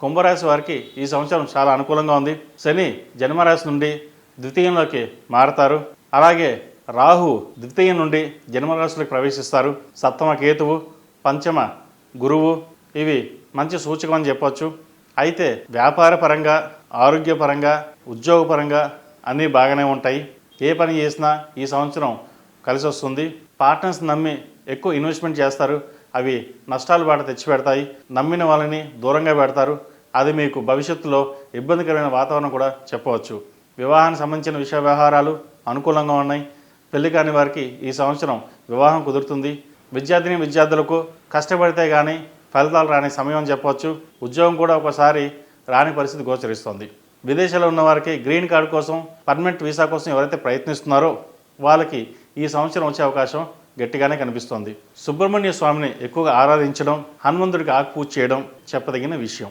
కుంభరాశి వారికి ఈ సంవత్సరం చాలా అనుకూలంగా ఉంది. శని జన్మరాశి నుండి ద్వితీయంలోకి మారతారు. అలాగే రాహు ద్వితీయం నుండి జన్మరాశిలోకి ప్రవేశిస్తారు. సప్తమ కేతువు పంచమ గురువు ఇవి మంచి సూచకం అని చెప్పొచ్చు. అయితే వ్యాపారపరంగా ఆరోగ్యపరంగా ఉద్యోగపరంగా అన్నీ బాగానే ఉంటాయి. ఏ పని చేసినా ఈ సంవత్సరం కలిసి వస్తుంది పార్ట్నర్స్ నమ్మి ఎక్కువ ఇన్వెస్ట్మెంట్ చేస్తారు. అవి నష్టాలు బాట తెచ్చిపెడతాయి. నమ్మిన వాళ్ళని దూరంగా పెడతారు. అది మీకు భవిష్యత్తులో ఇబ్బందికరమైన వాతావరణం కూడా చెప్పవచ్చు. వివాహానికి సంబంధించిన విషయ వ్యవహారాలు అనుకూలంగా ఉన్నాయి. పెళ్ళి కాని వారికి ఈ సంవత్సరం వివాహం కుదురుతుంది. విద్యార్థిని విద్యార్థులకు కష్టపడితే కానీ ఫలితాలు రాని సమయం అని చెప్పవచ్చు. ఉద్యోగం కూడా ఒకసారి రాని పరిస్థితి గోచరిస్తుంది. విదేశాల్లో ఉన్న వారికి గ్రీన్ కార్డు కోసం పర్మనెంట్ వీసా కోసం ఎవరైతే ప్రయత్నిస్తున్నారో వాళ్ళకి ఈ సంవత్సరం వచ్చే అవకాశం గట్టిగానే కనిపిస్తోంది. సుబ్రహ్మణ్య స్వామిని ఎక్కువగా ఆరాధించడం హనుమంతుడికి ఆకుపూజ చేయడం చెప్పదగిన విషయం.